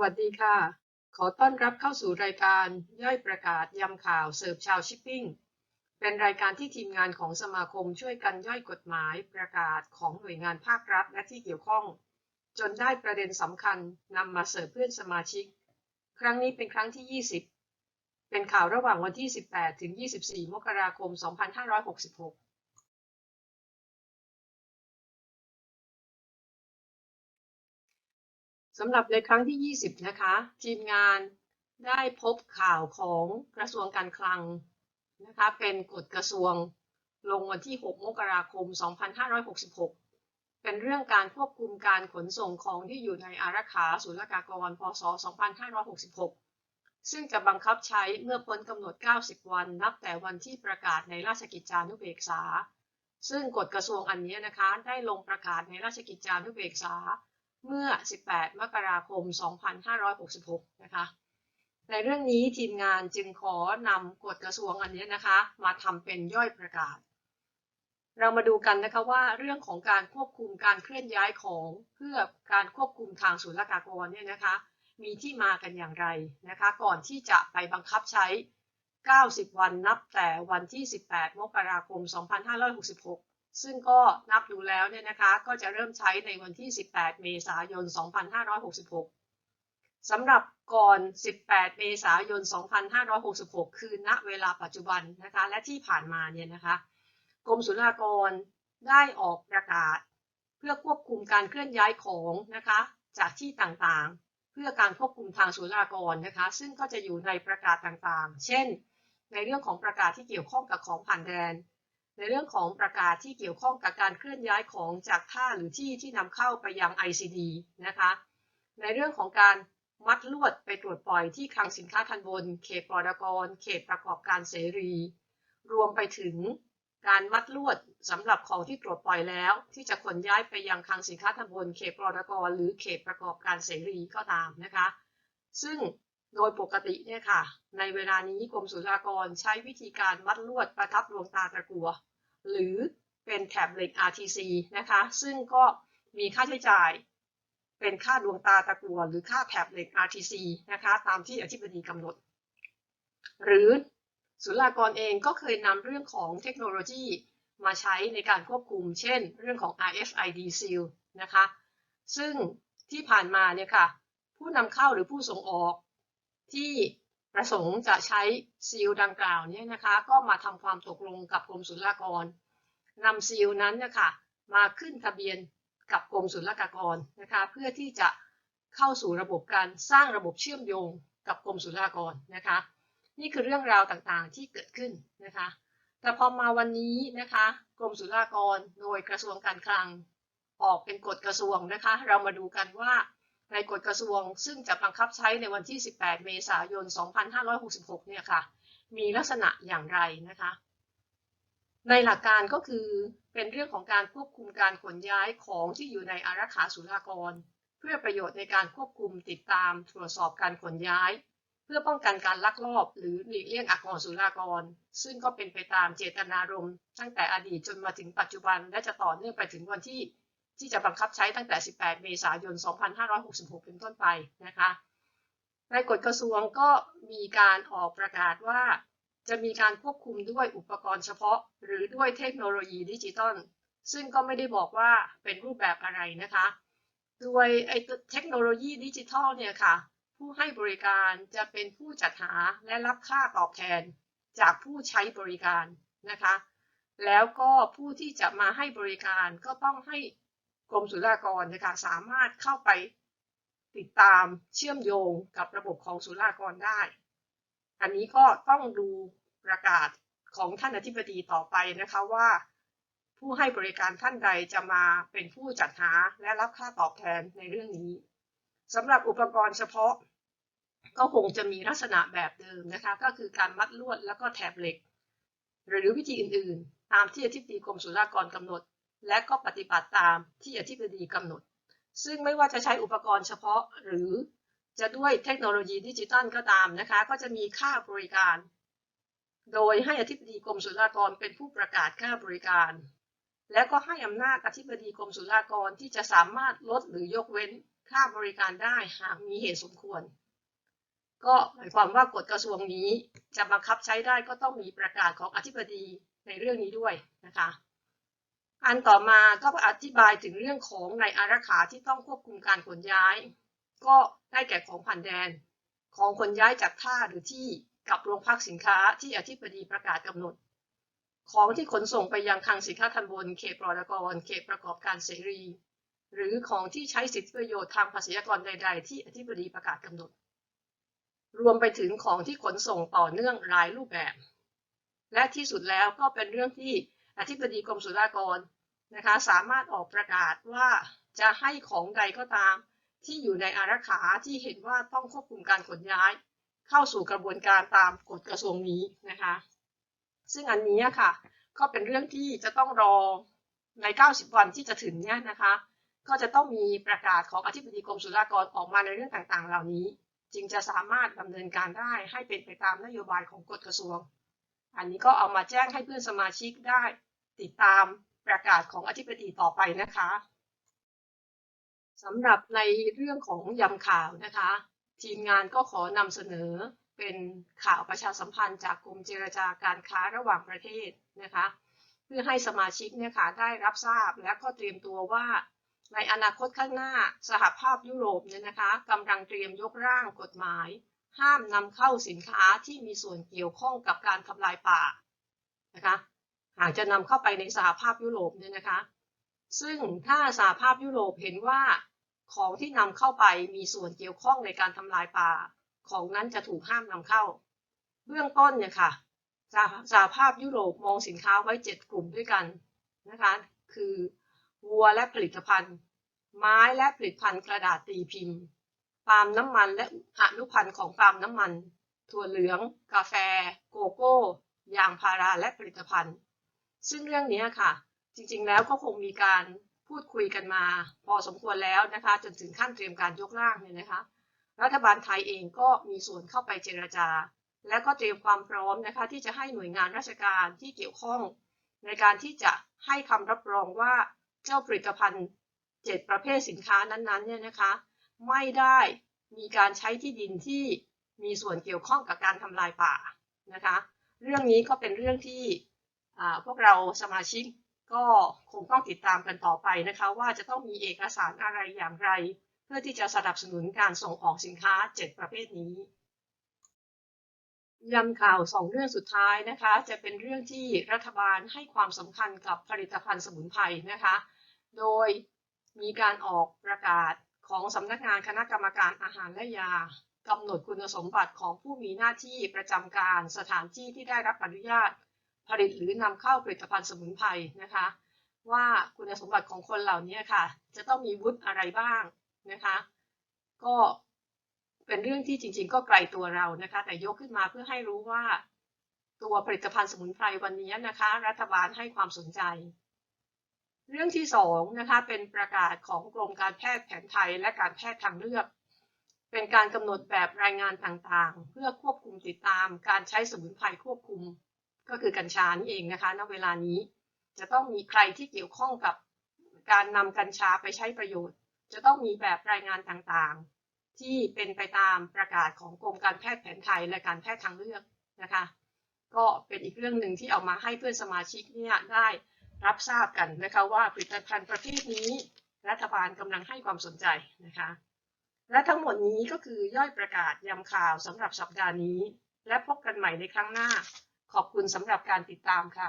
วัสดีค่ะ ขอต้อนรับเข้าสู่รายการย่อยประกาศยำข่าวเสิร์ฟชาวชิปปิ้ง เป็นรายการที่ทีมงานของสมาคมช่วยกันย่อยกฎหมายประกาศของหน่วยงานภาครัฐและที่เกี่ยวข้อง จนได้ประเด็นสำคัญนำมาเสิร์ฟเพื่อนสมาชิก ครั้งนี้เป็นครั้งที่ 20 เป็นข่าวระหว่างวันที่ 18 ถึง 24 มกราคม 2566 สำหรับในครั้งที่ 20 นะคะ ทีมงานได้พบข่าวของกระทรวงการคลังนะคะเป็นกฎกระทรวงลงวันที่ 6 มกราคม 2566 เป็นเรื่องการควบคุมการขนส่งของที่อยู่ในอารักขาศุลกากรพศ 2566 ซึ่งจะบังคับใช้เมื่อพ้นกำหนด 90 วัน นับแต่วันที่ประกาศในราชกิจจานุเบกษา ซึ่งกฎกระทรวงอันนี้นะคะ ได้ลงประกาศในราชกิจจานุเบกษา เมื่อ 18 มกราคม 2566 นะคะ ในเรื่องนี้ทีมงานจึงขอนำกฎกระทรวงอันนี้นะคะ มาทำเป็นย่อยประกาศ เรามาดูกันนะคะว่าเรื่องของการควบคุมการเคลื่อนย้ายของเพื่อการควบคุมทางศุลกากรเนี่ยนะคะ มีที่มากันอย่างไรนะคะ ก่อนที่จะไปบังคับใช้ 90 วันนับแต่วันที่ 18 มกราคม 2566 ซึ่งก็นับดูแล้วเนี่ยนะคะก็จะเริ่มใช้ในวันที่ 18 เมษายน 2566 สำหรับก่อน 18 เมษายน 2566 คือณเวลาปัจจุบันนะคะและที่ผ่านมาเนี่ยนะคะกรมศุลกากรได้ออกประกาศ เพื่อควบคุมการเคลื่อนย้ายของนะคะจากที่ต่างๆ เพื่อการควบคุมทางศุลกากรนะคะ ซึ่งก็จะอยู่ในประกาศต่างๆ เช่น ในเรื่องของประกาศที่เกี่ยวข้องกับของผ่านแดน ในเรื่องของประกาศที่เกี่ยวข้องกับการเคลื่อนย้ายของจากท่าหรือที่ที่นำเข้าไปยัง ICD นะคะในเรื่องของการมัดลวดไปตรวจปล่อยที่คลังสินค้าทันบน เขตปลอดกร เขตประกอบการเสรี รวมไปถึงการมัดลวดสำหรับของที่ตรวจปล่อยแล้ว ที่จะขนย้ายไปยังคลังสินค้าทันบน เขตปลอดกร หรือเขตประกอบการเสรีก็ตามนะคะ ซึ่ง โดยปกติเนี่ยค่ะ ในเวลานี้กรมศุลกากรใช้วิธีการมัดลวดประทับดวงตาตะกัว หรือเป็นแถบเหล็ก RTC นะคะ ซึ่งก็มีค่าใช้จ่ายเป็นค่าดวงตาตะกัว หรือค่าแถบเหล็ก RTC นะคะ ตามที่อธิบดีกำหนด หรือศุลกากรเองก็เคยนำเรื่องของเทคโนโลยีมาใช้ในการควบคุม เช่น เรื่องของ RFID seal นะคะ ซึ่งที่ผ่านมาเนี่ยค่ะ ผู้นำเข้าหรือผู้ส่งออก ที่ประสงค์จะใช้ซีลดังกล่าวเนี่ยนะคะก็มาทำความตกลงกับกรมศุลกากรนำซีลนั้นนะคะมาขึ้นทะเบียนกับกรมศุลกากรนะคะเพื่อที่จะเข้าสู่ระบบการสร้างระบบเชื่อมโยงกับกรมศุลกากรนะคะนี่คือเรื่องราวต่างๆที่เกิดขึ้นนะคะแต่พอมาวันนี้นะคะกรมศุลกากรโดยกระทรวงการคลังออกเป็นกฎกระทรวงนะคะ เรามาดูกันว่า ในกฎกระทรวง ซึ่งจะบังคับใช้ในวันที่ 18 เมษายน 2566 เนี่ยค่ะ มีลักษณะอย่างไรนะคะ ในหลักการก็คือเป็นเรื่องของการควบคุมการขนย้ายของที่อยู่ในอารักขาศุลากร เพื่อประโยชน์ในการควบคุมติดตามตรวจสอบการขนย้าย เพื่อป้องกันการลักลอบ หรือหลีกเลี่ยงอากรศุลากร ซึ่งก็เป็นไปตามเจตนารมณ์ตั้งแต่อดีตจนมาถึงปัจจุบันและจะต่อเนื่องไปถึงวันที่ ที่จะบังคับใช้ตั้งแต่ 18 เมษายน 2566 เป็นต้นไปนะคะในกฎกระทรวงก็มีการออกประกาศว่า จะมีการควบคุมด้วยอุปกรณ์เฉพาะ หรือด้วยเทคโนโลยีดิจิตอลซึ่งก็ไม่ได้บอกว่าเป็นรูปแบบอะไรนะคะโดยไอ้เทคโนโลยีดิจิทัลเนี่ยค่ะ ผู้ให้บริการจะเป็นผู้จัดหาและรับค่าตอบแทน จากผู้ใช้บริการนะคะ แล้วก็ผู้ที่จะมาให้บริการก็ต้องให้ กรมศุลกากรนะคะสามารถเข้าไปติดตามเชื่อมโยงกับระบบของศุลกากรได้ อันนี้ก็ต้องดูประกาศของท่านอธิบดีต่อไปนะคะว่า ผู้ให้บริการท่านใดจะมาเป็นผู้จัดหาและรับค่าตอบแทนในเรื่องนี้สำหรับอุปกรณ์เฉพาะ ก็คงจะมีลักษณะแบบเดิมนะคะ ก็คือการมัดลวดแล้วก็แถบเหล็ก หรือวิธีอื่นๆ ตามที่อธิบดีกรมศุลกากรกำหนด และก็ปฏิบัติตามที่อธิบดีกำหนด ซึ่งไม่ว่าจะใช้อุปกรณ์เฉพาะหรือจะด้วยเทคโนโลยีดิจิตัลก็ตามนะคะ ก็จะมีค่าบริการ โดยให้อธิบดีกรมศุลกากรเป็นผู้ประกาศค่าบริการ และก็ให้อำนาจอธิบดีกรมศุลกากรที่จะสามารถลดหรือยกเว้นค่าบริการได้หากมีเหตุสมควร ก็หมายความว่ากฎกระทรวงนี้จะบังคับใช้ได้ก็ต้องมีประกาศของอธิบดีในเรื่องนี้ด้วยนะคะ อันต่อมาก็อธิบายถึงเรื่องของในอารักขาที่ต้องควบคุมการขนย้าย ก็ได้แก่ของผ่านแดน ของขนย้ายจากท่าหรือที่กับโรงพักสินค้าที่อธิบดีประกาศกำหนด ของที่ขนส่งไปยังคลังสินค้าทันบน เขตปลอดกรเขตประกอบการเสรี หรือของที่ใช้สิทธิประโยชน์ทางภาษีกรใด ๆ ที่อธิบดีประกาศกำหนด รวมไปถึงของที่ขนส่งต่อเนื่องหลายรูปแบบ และที่สุดแล้วก็เป็นเรื่องที่อธิบดีกรมศุลกากร นะคะสามารถออกประกาศว่าจะให้ของใดก็ตาม ที่อยู่ในอารักขาที่เห็นว่าต้องควบคุมการขนย้าย เข้าสู่กระบวนการตามกฎกระทรวงนี้นะคะ ซึ่งอันนี้ค่ะ ก็เป็นเรื่องที่จะต้องรอใน 90 วันที่จะถึงเนี่ยนะคะ ก็จะต้องมีประกาศของอธิบดีกรมศุลกากรออกมาในเรื่องต่างๆ เหล่านี้ จึงจะสามารถดำเนินการได้ให้เป็นไปตามนโยบายของกฎกระทรวง อันนี้ก็เอามาแจ้งให้เพื่อนสมาชิกได้ติดตาม ประกาศของอธิบดีต่อไปนะคะสำหรับในเรื่องของยำข่าวนะคะ ทีมงานก็ขอนำเสนอเป็นข่าวประชาสัมพันธ์จากกรมเจรจาการค้าระหว่างประเทศนะคะ เพื่อให้สมาชิกเนี่ยค่ะได้รับทราบและก็เตรียมตัวว่าในอนาคตข้างหน้าสหภาพยุโรปเนี่ยนะคะกำลังเตรียมยกร่างกฎหมาย ห้ามนำเข้าสินค้าที่มีส่วนเกี่ยวข้องกับการทำลายป่านะคะ หากจะนำเข้าไปในสหภาพยุโรปเนี่ยนะคะ ซึ่งถ้าสหภาพยุโรปเห็นว่าของที่นำเข้าไปมีส่วนเกี่ยวข้องในการทำลายป่า ของนั้นจะถูกห้ามนำเข้า เบื้องต้นเนี่ยค่ะสหสหภาพยุโรปมองสินค้าไว้ 7 กลุ่มด้วยกันนะคะ คือวัวและผลิตภัณฑ์ ไม้และผลิตภัณฑ์กระดาษตีพิมพ์ ปาล์มน้ำมันและอนุพันธ์ของปาล์มน้ำมัน ถั่วเหลือง กาแฟ โกโก้ ยางพาราและผลิตภัณฑ์ ซึ่งเรื่องนี้ค่ะ จริงๆแล้วก็คงมีการพูดคุยกันมา พอสมควรแล้วนะคะ จนถึงขั้นเตรียมการยกร่างเนี่ยนะคะ รัฐบาลไทยเองก็มีส่วนเข้าไปเจรจา และก็เตรียมความพร้อมนะคะ ที่จะให้หน่วยงานราชการที่เกี่ยวข้อง ในการที่จะให้คำรับรองว่าเจ้าผลิตภัณฑ์ 7 ประเภทสินค้านั้นๆเนี่ยนะคะ ไม่ได้มีการใช้ที่ดินที่มีส่วนเกี่ยวข้องกับการทำลายป่านะคะ เรื่องนี้ก็เป็นเรื่องที่ พวกเราสมาชิกก็คงต้องติดตามกันต่อไปนะคะว่าจะต้องมีเอกสารอะไรอย่างไร เพื่อที่จะสนับสนุนการส่งออกสินค้า 7 ประเภทนี้ยำข่าวสองเรื่องสุดท้ายนะคะ จะเป็นเรื่องที่รัฐบาลให้ความสำคัญกับผลิตภัณฑ์สมุนไพรนะคะ โดยมีการออกประกาศของสำนักงานคณะกรรมการอาหารและยากำหนดคุณสมบัติของผู้มีหน้าที่ประจำการสถานที่ที่ได้รับอนุญาต ผลิตหรือนำเข้าผลิตภัณฑ์สมุนไพรนะคะ ว่าคุณสมบัติของคนเหล่านี้ค่ะ จะต้องมีวุฒิอะไรบ้างนะคะ ก็เป็นเรื่องที่จริง ๆ ก็ไกลตัวเรานะคะ แต่ยกขึ้นมาเพื่อให้รู้ว่า ตัวผลิตภัณฑ์สมุนไพรวันนี้นะคะ รัฐบาลให้ความสนใจ เรื่องที่สองนะคะเป็นประกาศของกรมการแพทย์แผนไทยและการแพทย์ทางเลือกเป็นการกำหนดแบบรายงานต่างๆ เพื่อควบคุมติดตามการใช้สมุนไพรควบคุม ก็คือกัญชานี่เองนะคะณเวลานี้ จะต้องมีใครที่เกี่ยวข้องกับการนำกัญชาไปใช้ประโยชน์ จะต้องมีแบบรายงานต่างๆ ที่เป็นไปตามประกาศของกรมการแพทย์แผนไทยและการแพทย์ทางเลือกนะคะ ก็เป็นอีกเรื่องหนึ่งที่เอามาให้เพื่อนสมาชิกเนี่ยได้รับทราบกันนะคะว่าผลิตภัณฑ์ประเภทนี้ รัฐบาลกำลังให้ความสนใจนะคะ และทั้งหมดนี้ก็คือย่อยประกาศยำข่าวสำหรับสัปดาห์นี้ และพบกันใหม่ในครั้งหน้า ขอบคุณสำหรับการติดตามค่ะ